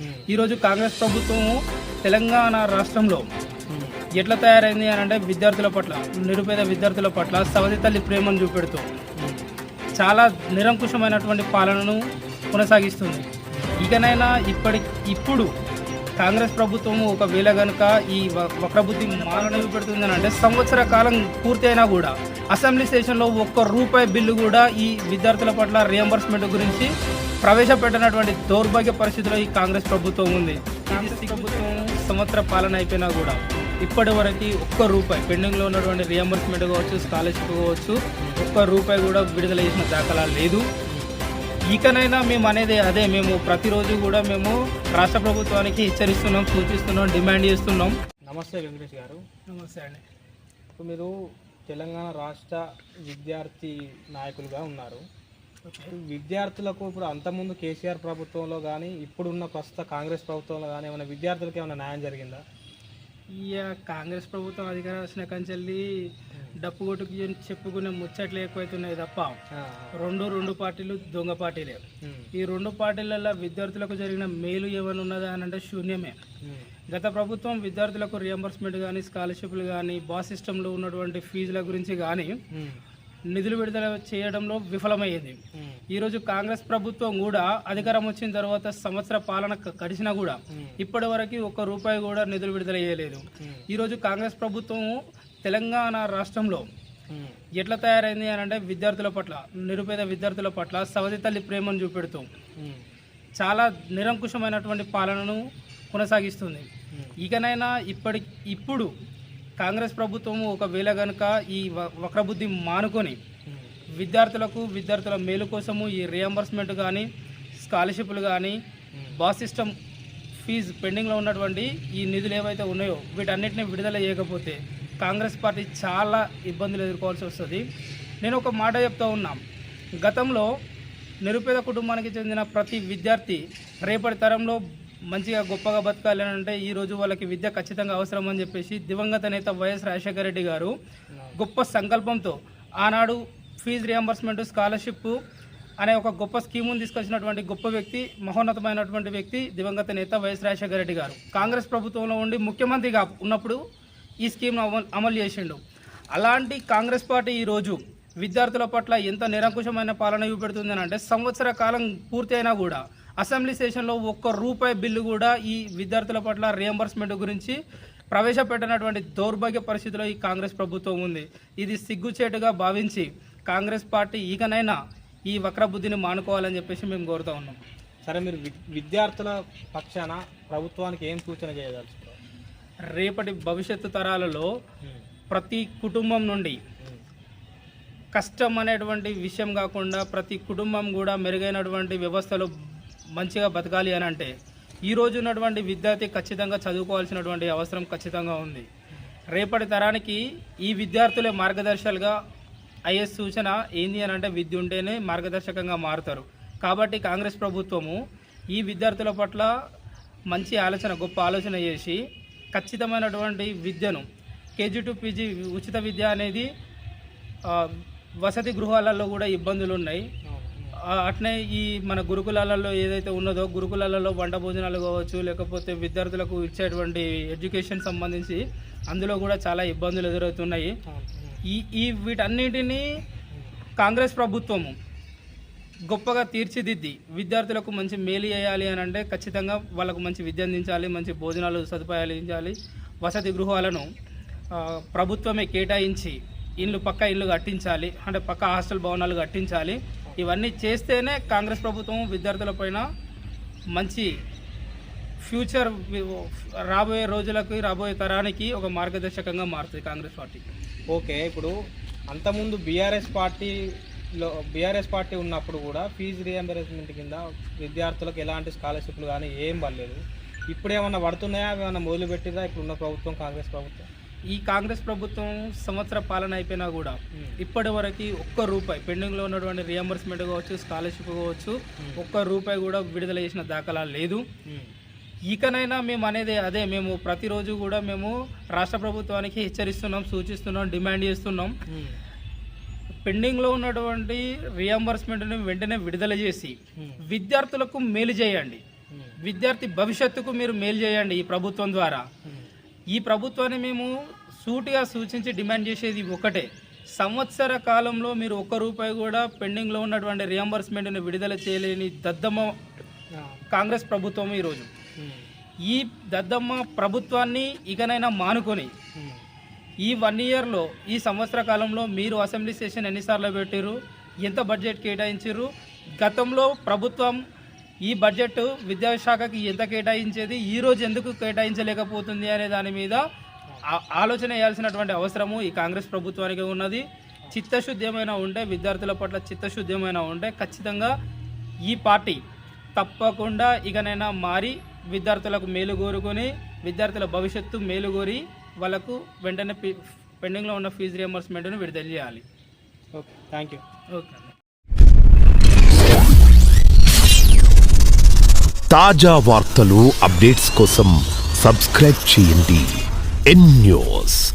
ఈరోజు కాంగ్రెస్ ప్రభుత్వం తెలంగాణ రాష్ట్రంలో ఎట్లా తయారైంది అని అంటే విద్యార్థుల పట్ల నిరుపేద విద్యార్థుల పట్ల సవతి తల్లి ప్రేమను చూపెడుతూ చాలా నిరంకుశమైనటువంటి పాలనను కొనసాగిస్తుంది. ఇకనైనా ఇప్పటి ఇప్పుడు కాంగ్రెస్ ప్రభుత్వం ఒకవేళ కనుక ఈ వక్రబుద్ధి మాలన పెడుతుందని అంటే సంవత్సర కాలం పూర్తయినా కూడా అసెంబ్లీ సెషన్లో ఒక్క రూపాయి బిల్లు కూడా ఈ విద్యార్థుల పట్ల రియంబర్స్మెంట్ గురించి ప్రవేశపెట్టినటువంటి దౌర్భాగ్య పరిస్థితిలో ఈ కాంగ్రెస్ ప్రభుత్వం ఉంది. కాంగ్రెస్ ప్రభుత్వం సంవత్సర పాలన అయిపోయినా కూడా ఇప్పటి వరకు ఒక్క రూపాయి పెండింగ్లో ఉన్నటువంటి రియంబర్స్మెంట్ కావచ్చు స్కాలర్షిప్ కావచ్చు ఒక్క రూపాయి కూడా విడుదల చేసిన దాఖలా లేదు. ఇకనైనా మేము అనేది అదే మేము ప్రతిరోజు కూడా మేము రాష్ట్ర ప్రభుత్వానికి హెచ్చరిస్తున్నాం సూచిస్తున్నాం డిమాండ్ చేస్తున్నాం. నమస్తే వెంకటేష్ గారు. నమస్తే అండి. ఇప్పుడు మీరు తెలంగాణ రాష్ట్ర విద్యార్థి నాయకులుగా ఉన్నారు. విద్యార్థులకు ఇప్పుడు అంతకుముందు కేసీఆర్ ప్రభుత్వంలో కానీ ఇప్పుడున్న ప్రస్తుత కాంగ్రెస్ ప్రభుత్వంలో కానీ ఏమైనా విద్యార్థులకు ఏమైనా న్యాయం జరిగిందా? ఇక కాంగ్రెస్ ప్రభుత్వం అధికారం వచ్చిన కంచెల్లి డప్పు కొట్టుకు చెప్పుకునే ముచ్చట్లు ఎక్కువైతున్నాయి తప్ప రెండు రెండు పార్టీలు దొంగ పార్టీలే. ఈ రెండు పార్టీలలో విద్యార్థులకు జరిగిన మేలు ఏమైనా ఉన్నదా అని అంటే శూన్యమే. గత ప్రభుత్వం విద్యార్థులకు రియంబర్స్మెంట్ కానీ స్కాలర్షిప్లు కానీ బాస్ సిస్టంలో ఉన్నటువంటి ఫీజుల గురించి కానీ నిధులు విడుదల చేయడంలో విఫలమయ్యేది. ఉమ్, ఈరోజు కాంగ్రెస్ ప్రభుత్వం కూడా అధికారం వచ్చిన తర్వాత సంవత్సర పాలన క- గడిచినా కూడా ఇప్పటి వరకు ఒక్క రూపాయి కూడా నిధులు విడుదల చేయలేదు. ఈరోజు కాంగ్రెస్ ప్రభుత్వం తెలంగాణ రాష్ట్రంలో ఎట్లా తయారైంది అని అంటే విద్యార్థుల పట్ల నిరుపేద విద్యార్థుల పట్ల సవతి తల్లి ప్రేమను చూపెడుతూ చాలా నిరంకుశమైనటువంటి పాలనను కొనసాగిస్తుంది. ఇకనైనా ఇప్పటి ఇప్పుడు కాంగ్రెస్ ప్రభుత్వం ఒకవేళ గనుక ఈ వక్రబుద్ధి మానుకొని విద్యార్థులకు విద్యార్థుల మేలు కోసము ఈ రియంబర్స్మెంట్ కానీ స్కాలర్షిప్లు కానీ బాస్ సిస్టమ్ ఫీజు పెండింగ్లో ఉన్నటువంటి ఈ నిధులు ఏవైతే ఉన్నాయో వీటన్నిటిని విడుదల చేయకపోతే కాంగ్రెస్ పార్టీ చాలా ఇబ్బందులు ఎదుర్కోవాల్సి వస్తుంది. నేను ఒక మాట చెప్తా ఉన్నాం. గతంలో నిరుపేద కుటుంబానికి చెందిన ప్రతి విద్యార్థి రేపటి తరంలో మంచిగా గొప్పగా బతకాలి అని అంటే ఈ రోజు వాళ్ళకి విద్య ఖచ్చితంగా అవసరం అని చెప్పేసి దివంగత నేత వైఎస్ రాజశేఖర రెడ్డి గారు గొప్ప సంకల్పంతో ఆనాడు ఫీజు రియంబర్స్మెంట్ స్కాలర్షిప్ అనే ఒక గొప్ప స్కీమును తీసుకొచ్చినటువంటి గొప్ప వ్యక్తి మహోన్నతమైనటువంటి వ్యక్తి దివంగత నేత వైఎస్ రాజశేఖర రెడ్డి గారు. కాంగ్రెస్ ప్రభుత్వంలో ఉండి ముఖ్యమంత్రిగా ఉన్నప్పుడు ఈ స్కీమ్ను అమలు అమలు చేసిండు. అలాంటి కాంగ్రెస్ పార్టీ ఈరోజు విద్యార్థుల పట్ల ఎంత నిరంకుశమైన పాలన చూపెడుతుందని అంటే సంవత్సర కాలం పూర్తయినా కూడా అసెంబ్లీ సెషన్లో ఒక్క రూపాయి బిల్లు కూడా ఈ విద్యార్థుల పట్ల రియంబర్స్మెంట్ గురించి ప్రవేశపెట్టినటువంటి దౌర్భాగ్య పరిస్థితిలో ఈ కాంగ్రెస్ ప్రభుత్వం ఉంది. ఇది సిగ్గుచేటుగా భావించి కాంగ్రెస్ పార్టీ ఇకనైనా ఈ వక్రబుద్ధిని మానుకోవాలని చెప్పేసి మేము కోరుతా ఉన్నాం. సరే మీరు వి- విద్యార్థుల పక్షాన ప్రభుత్వానికి ఏం సూచన చేయదలుచుకోవాలి రేపటి భవిష్యత్తు తరాలలో ప్రతి కుటుంబం నుండి కష్టం అనేటువంటి విషయం కాకుండా ప్రతి కుటుంబం కూడా మెరుగైనటువంటి వ్యవస్థలో మంచిగా బతకాలి అని అంటే ఈ రోజు ఉన్నటువంటి విద్యార్థి ఖచ్చితంగా చదువుకోవాల్సినటువంటి అవసరం ఖచ్చితంగా ఉంది. రేపటి తరానికి ఈ విద్యార్థులే మార్గదర్శకులుగా అయ్యే సూచన ఏంది అని అంటే విద్య ఉంటేనే మార్గదర్శకంగా మారుతారు. కాబట్టి కాంగ్రెస్ ప్రభుత్వము ఈ విద్యార్థుల పట్ల మంచి ఆలోచన గొప్ప ఆలోచన చేసి ఖచ్చితమైనటువంటి విద్యను కేజీ టు పీజీ ఉచిత విద్య అనేది వసతి గృహాలలో కూడా ఇబ్బందులు ఉన్నాయి అట్నే ఈ మన గురుకులాలలో ఏదైతే ఉన్నదో గురుకులాలలో వంట భోజనాలు కావచ్చు లేకపోతే విద్యార్థులకు ఇచ్చేటువంటి ఎడ్యుకేషన్ సంబంధించి అందులో కూడా చాలా ఇబ్బందులు ఎదురవుతున్నాయి. ఈ ఈ వీటన్నిటినీ కాంగ్రెస్ ప్రభుత్వము గొప్పగా తీర్చిదిద్ది. విద్యార్థులకు మంచి మేలు చేయాలి అని అంటే ఖచ్చితంగా వాళ్ళకు మంచి విద్య అందించాలి మంచి భోజనాలు సదుపాయాలు అందించాలి. వసతి గృహాలను ప్రభుత్వమే కేటాయించి ఇల్లు పక్క ఇల్లు కట్టించాలి అంటే పక్క హాస్టల్ భవనాలు కట్టించాలి. ఇవన్నీ చేస్తేనే కాంగ్రెస్ ప్రభుత్వం విద్యార్థులపైన మంచి ఫ్యూచర్ రాబోయే రోజులకి రాబోయే తరానికి ఒక మార్గదర్శకంగా మారుతుంది కాంగ్రెస్ పార్టీ. ఓకే ఇప్పుడు అంతకుముందు బీఆర్ఎస్ పార్టీ పార్టీలో బీఆర్ఎస్ పార్టీ ఉన్నప్పుడు కూడా ఫీజు రియంబర్స్మెంట్ కింద విద్యార్థులకు ఎలాంటి స్కాలర్షిప్లు కానీ ఏం పడలేదు. ఇప్పుడు ఏమన్నా పడుతున్నాయా? అవి ఏమన్నా మొదలు పెట్టిందా ఇప్పుడు ఉన్న ప్రభుత్వం కాంగ్రెస్ ప్రభుత్వం? ఈ కాంగ్రెస్ ప్రభుత్వం సంవత్సర పాలన అయిపోయినా కూడా ఇప్పటి వరకు ఒక్క రూపాయి పెండింగ్లో ఉన్నటువంటి రియంబర్స్మెంట్ కావచ్చు స్కాలర్షిప్ కావచ్చు ఒక్క రూపాయి కూడా విడుదల చేసిన దాఖలా లేదు. ఇకనైనా మేము అనేది అదే మేము ప్రతిరోజు కూడా మేము రాష్ట్ర ప్రభుత్వానికి హెచ్చరిస్తున్నాం సూచిస్తున్నాం డిమాండ్ చేస్తున్నాం. పెండింగ్లో ఉన్నటువంటి రియంబర్స్మెంట్ని వెంటనే విడుదల చేసి విద్యార్థులకు మేలు చేయండి. విద్యార్థి భవిష్యత్తుకు మీరు మేలు చేయండి ఈ ప్రభుత్వం ద్వారా. ఈ ప్రభుత్వాన్ని మేము సూటిగా సూచించి డిమాండ్ చేసేది ఒకటే. సంవత్సర కాలంలో మీరు ఒక్క రూపాయి కూడా పెండింగ్లో ఉన్నటువంటి రియంబర్స్మెంట్ని విడుదల చేయలేని దద్దమ్మ కాంగ్రెస్ ప్రభుత్వం ఈరోజు. ఈ దద్దమ్మ ప్రభుత్వాన్ని ఇకనైనా మానుకొని ఈ వన్ ఇయర్లో ఈ సంవత్సర కాలంలో మీరు అసెంబ్లీ సెషన్ ఎన్నిసార్లు పెట్టారు ఎంత బడ్జెట్ కేటాయించారు గతంలో ప్రభుత్వం ఈ బడ్జెట్ విద్యాశాఖకి ఎంత కేటాయించేది? ఈ రోజు ఎందుకు కేటాయించలేకపోతుంది అనే దాని మీద ఆలోచన చేయాల్సినటువంటి అవసరము ఈ కాంగ్రెస్ ప్రభుత్వానికి ఉన్నది. చిత్తశుద్ధి ఏమైనా ఉంటే విద్యార్థుల పట్ల చిత్తశుద్ధి ఏమైనా ఉంటే ఖచ్చితంగా ఈ పార్టీ తప్పకుండా ఇకనైనా మారి విద్యార్థులకు మేలు కోరుకొని విద్యార్థుల భవిష్యత్తు మేలు కోరి వాళ్ళకు వెంటనే పి- పెండింగ్లో ఉన్న ఫీజు రియంబర్స్మెంట్ను విడుదల చేయాలి. ఓకే. Thank you. ఓకే అండి తాజా వార్తలు అప్డేట్స్ కోసం సబ్స్క్రైబ్ చేయండి. ఎన్ న్యూస్